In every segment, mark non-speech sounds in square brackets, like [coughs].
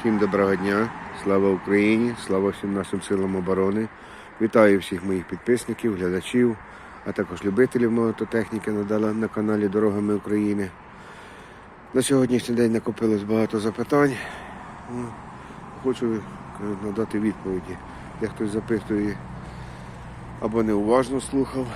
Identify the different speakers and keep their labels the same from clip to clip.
Speaker 1: Всім доброго дня, слава Україні, слава всім нашим силам оборони. Вітаю всіх моїх підписників, глядачів, а також любителів мототехніки надала на каналі Дорогами України. На сьогоднішній день накопилось багато запитань. Ну, Хочу е, надати відповіді. Де хтось запитує або неуважно слухав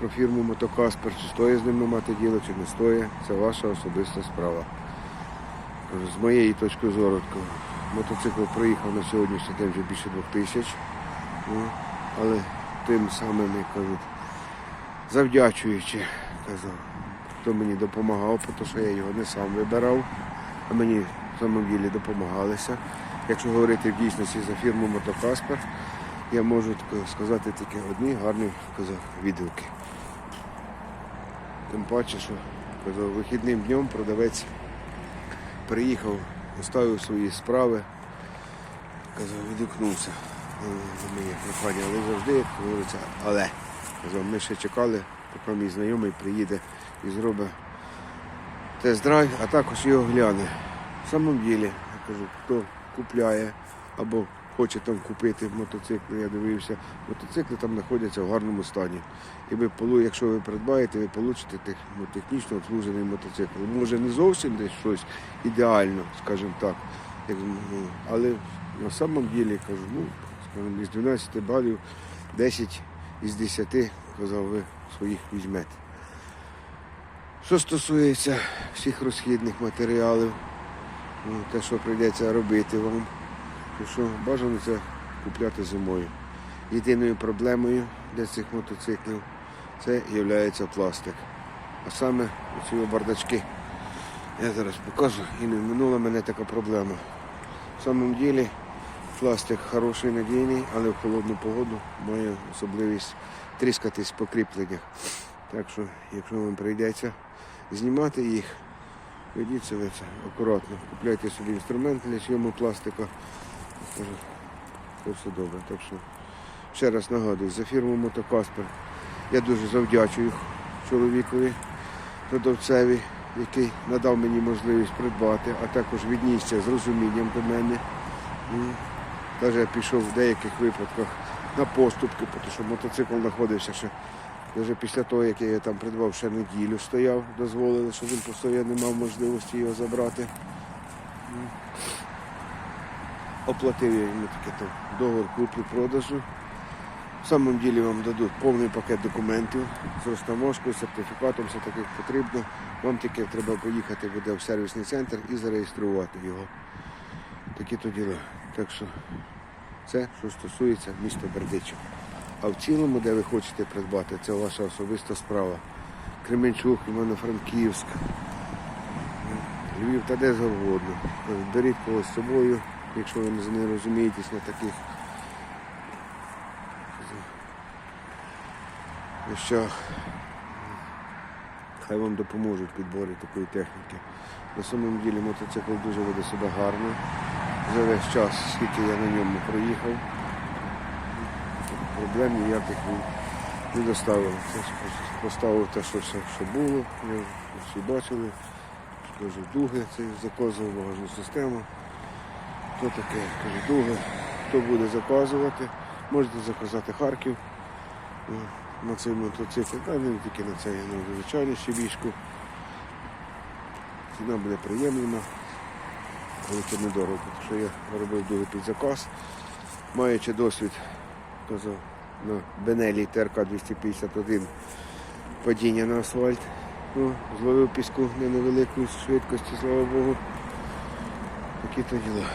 Speaker 1: про фірму Мотокаспер, чи стоїть з ними мати діло, чи не стоїть. Це ваша особиста справа. З моєї точки зору, мотоцикл проїхав на сьогоднішній день вже більше двох тисяч. Але тим самим, як кажуть, завдячуючи, казав, хто мені допомагав, тому що я його не сам вибирав, а мені в самому допомагалися. Якщо говорити в дійсності за фірму Мотокаспер, я можу сказати тільки одні гарні казав, відгуки. Тим паче, що казав, вихідним днем продавець приїхав, оставив свої справи, казав, відгукнувся на моє прохання, але завжди, як говориться, але. Казав, ми ще чекали, поки мій знайомий приїде і зробить тест-драйв, а також його гляне. В самому ділі, я кажу, хто купляє або хоче там купити мотоцикл, я дивився, мотоцикли там знаходяться в гарному стані. І ви, якщо ви придбаєте, ви получите ну, технічно обслужений мотоцикл. Може не зовсім десь щось ідеально, скажімо так, як, ну, але на самому ділі кажу, ну, скажімо, із 12 балів 10 із 10, казав, ви своїх візьмете. Що стосується всіх розхідних матеріалів, ну, те, що прийдеться робити вам, то що бажано це купляти зимою. Єдиною проблемою для цих мотоциклів це є пластик. А саме ці бардачки. Я зараз покажу і не минула мене така проблема. В самому ділі пластик хороший, надійний, але в холодну погоду має особливість тріскатись по кріпленнях. Так що, якщо вам прийдеться знімати їх, ведіть себе це акуратно. Купляйте собі інструмент для зйому пластика. Все добре. Так що ще раз нагадую, за фірму Мотокаспер я дуже завдячую чоловікові, продавцеві, який надав мені можливість придбати, а також віднісся з розумінням до мене. Навіть я пішов в деяких випадках на поступки, тому що мотоцикл знаходився ще. Вже після того, як я там придбав, ще неділю стояв, дозволили, щоб він просто не мав можливості його забрати. Оплатив я йому таке там договор куплі-продажу. В самому ділі вам дадуть повний пакет документів з розтаможкою, сертифікатом, все таке потрібно. Вам тільки треба поїхати буде в сервісний центр і зареєструвати його. Такі то діла. Так що це, що стосується міста Бердичів. А в цілому, де ви хочете придбати, це ваша особиста справа. Кременчук, Івано-Франківськ, Львів та де завгодно. Беріть когось з собою, якщо ви не розумієтесь на таких вещах. Хай вам допоможуть в підборі такої техніки. На самому ділі мотоцикл дуже веде себе гарно. За весь час, скільки я на ньому проїхав, проблем ніяких не- доставив. Це поставив те, що, все, що було, ви всі бачили. Кажу, дуги, це заказував багажну систему. То таке, кажу, дуги. Хто буде заказувати, можете заказати Харків е, на цей мотоцикл, та не тільки на цей, а на звичайну щебішку. Ціна буде приємна, але це недорого, тому що я робив дуги під заказ, маючи досвід, казав, на Бенелі ТРК 251 падіння на асфальт. Ну, зловив піску на невеликій швидкості, слава Богу. Такі то діла.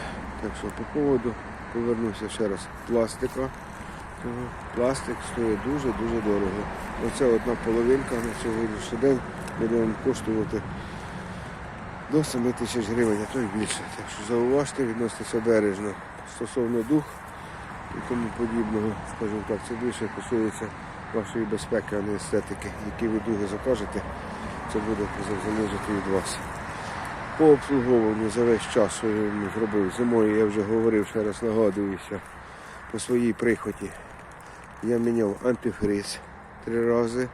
Speaker 1: Так що по поводу повернуся ще раз пластика. Пластик стоїть дуже-дуже дорого. Оця одна половинка на сьогоднішній день буде вам коштувати до 7 тисяч гривень, а то й більше. Так що зауважте, відноситеся бережно. Стосовно дух і тому подібного, скажімо так, це більше стосується вашої безпеки, а не естетики. Які ви дуги закажете, це буде залежати від вас. По обслуговуванню за весь час, йому зробив зимою, я вже говорив, ще раз нагадуюся по своїй прихоті. Я міняв антифриз три рази.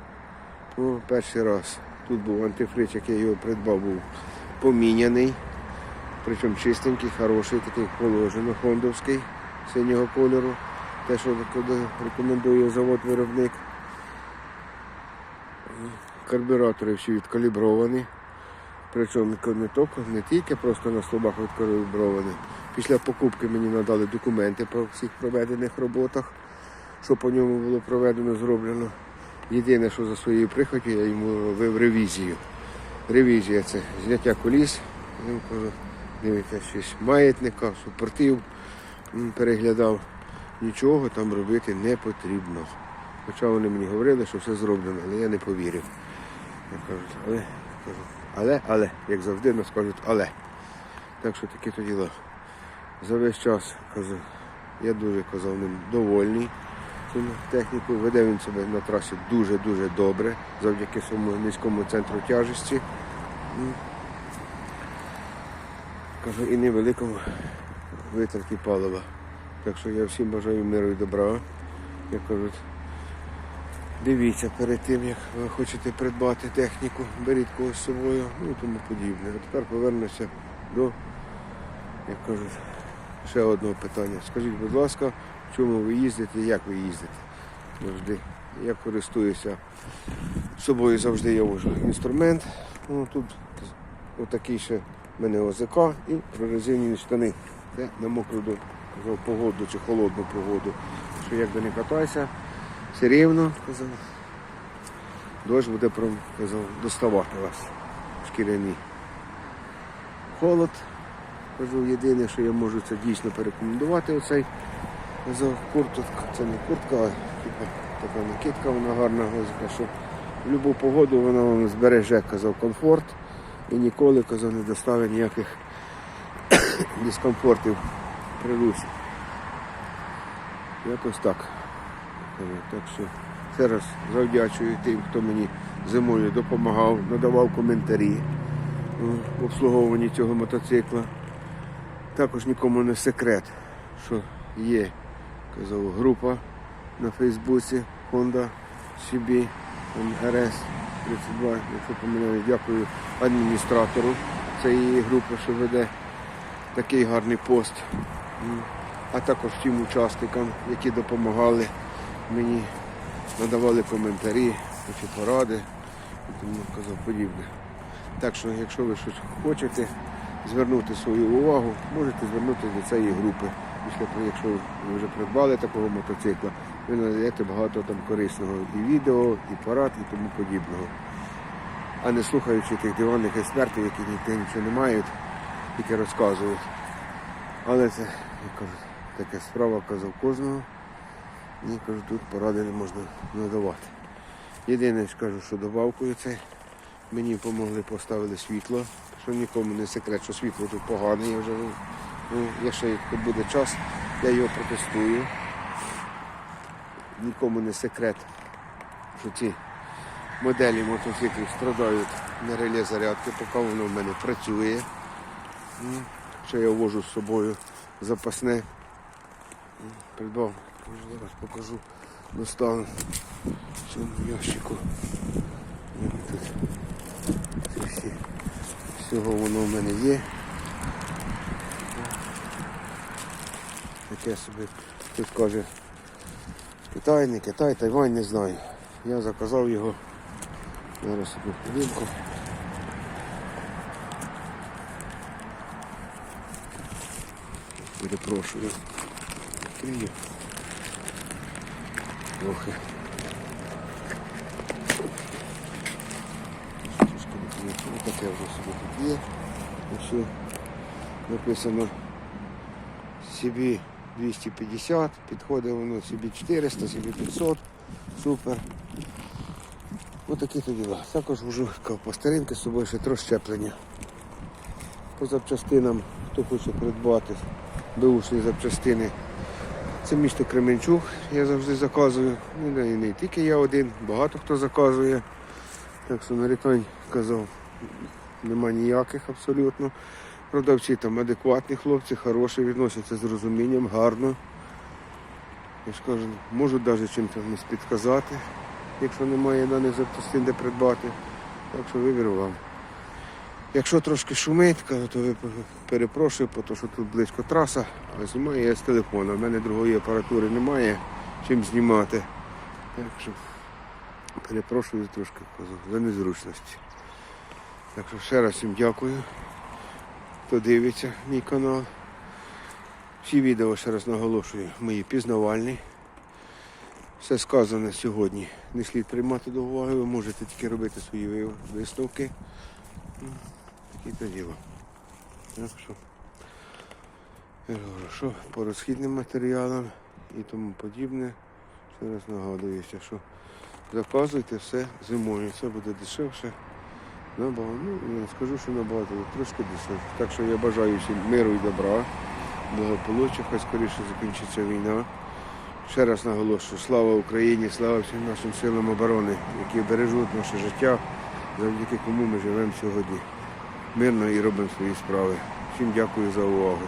Speaker 1: Ну, перший раз тут був антифриз, як я його придбав, був поміняний. Причому чистенький, хороший, такий положено, хондовський, синього кольору. Те, що рекомендує завод-виробник. Карбюратори всі відкалібровані. Причому не тільки, не тільки просто на стовбах відкалібровані. Після покупки мені надали документи по всіх проведених роботах, що по ньому було проведено, зроблено. Єдине, що за своєю прихотю я йому робив ревізію. Ревізія це зняття коліс, дивіться, щось маятника, супортив, переглядав. Нічого там робити не потрібно. Хоча вони мені говорили, що все зроблено, але я не повірив. Я кажу, але, кажу, але, але, як завжди нас кажуть, але. Так що такі то діла. За весь час кажу, я дуже казав ним довольний цим технікою. Веде він себе на трасі дуже-дуже добре, завдяки своєму низькому центру тяжесті. Кажу, і невеликому витраті палива. Так що я всім бажаю миру і добра. Як кажуть, дивіться перед тим, як ви хочете придбати техніку, беріть когось з собою, ну і тому подібне. А тепер повернуся до, як кажуть, ще одного питання. Скажіть, будь ласка, чому ви їздите, як ви їздите? Завжди. Я користуюся собою завжди я вожу інструмент. Ну, тут отакий ще в мене ОЗК і прорезинені штани. Це на мокру погоду чи холодну погоду. Що як би не катайся, все рівно, казав, дощ буде казав, доставати вас шкіряні. Холод. Кажу, єдине, що я можу це дійсно порекомендувати оцей казав, куртка, це не куртка, а така накидка, вона гарна, ось, що в будь-яку погоду вона вам збереже, казав, комфорт і ніколи казав, не доставить ніяких [coughs] дискомфортів при русі. Якось так. Кажу, Так що ще раз завдячую тим, хто мені зимою допомагав, надавав коментарі в обслуговуванні цього мотоцикла. Також нікому не секрет, що є казав, група на Фейсбуці Honda CB RS 32. Якщо помиляю, дякую адміністратору цієї групи, що веде такий гарний пост. А також всім учасникам, які допомагали мені, надавали коментарі, чи поради і тому казав подібне. Так що, якщо ви щось хочете звернути свою увагу, можете звернутися до цієї групи. Після якщо ви вже придбали такого мотоцикла, ви надаєте багато там корисного і відео, і порад, і тому подібного. А не слухаючи тих диванних експертів, які ніде нічого не мають, тільки розказують. Але це, як кажуть, така справа казав кожного. І кажу, тут поради не можна надавати. Єдине, скажу, що добавкою це мені допомогли, поставили світло, що нікому не секрет, що світло тут погане, я вже ну, якщо як буде час, я його протестую. Нікому не секрет, що ці моделі мотоциклів страдають на реле зарядки, поки воно в мене працює. М, Що я вожу з собою запасне. Придбав, Може, зараз покажу, достану в цьому ящику. Тут ці всі. Всього воно в мене є. Таке собі тут каже Китай, не Китай, Тайвань, не знаю. Я заказав його. Зараз собі хвилинку. Перепрошую. Відкрию. Трохи. Ну, Таке вже собі тут є. Ось написано CB 250, підходить воно CB 400, CB 500. Супер. Ось такі то діла. Також вожу по старинки з собою ще трошки щеплення. По запчастинам, хто хоче придбати беушні запчастини. Це місто Кременчук, я завжди заказую. Ну, і не тільки я один, багато хто заказує. Так що нарікань казав, нема ніяких абсолютно. Продавці там адекватні хлопці, хороші, відносяться з розумінням, гарно. Я ж кажу, можуть навіть чим підказати, якщо немає даних запчастин, де придбати. Так що вибір вам. Якщо трошки шумить, то перепрошую, тому що тут близько траса, а знімаю я з телефона. У мене другої апаратури немає, чим знімати. Так що перепрошую трошки за незручності. Так що ще раз всім дякую, хто дивиться мій канал. Всі відео, ще раз наголошую, мої пізнавальні. Все сказане сьогодні. Не слід приймати до уваги, ви можете тільки робити свої ви- висновки. Такі то діло. Так я говорю, що по розхідним матеріалам і тому подібне. Ще раз нагадуюся, що заказуйте все зимою. Це буде дешевше. Ну, не скажу, що набагато, але трошки дешевше. Так що я бажаю всім миру і добра, благополуччя, хай скоріше закінчиться війна. Ще раз наголошую, слава Україні, слава всім нашим силам оборони, які бережуть наше життя, завдяки кому ми живемо сьогодні мирно і робимо свої справи. Всім дякую за увагу.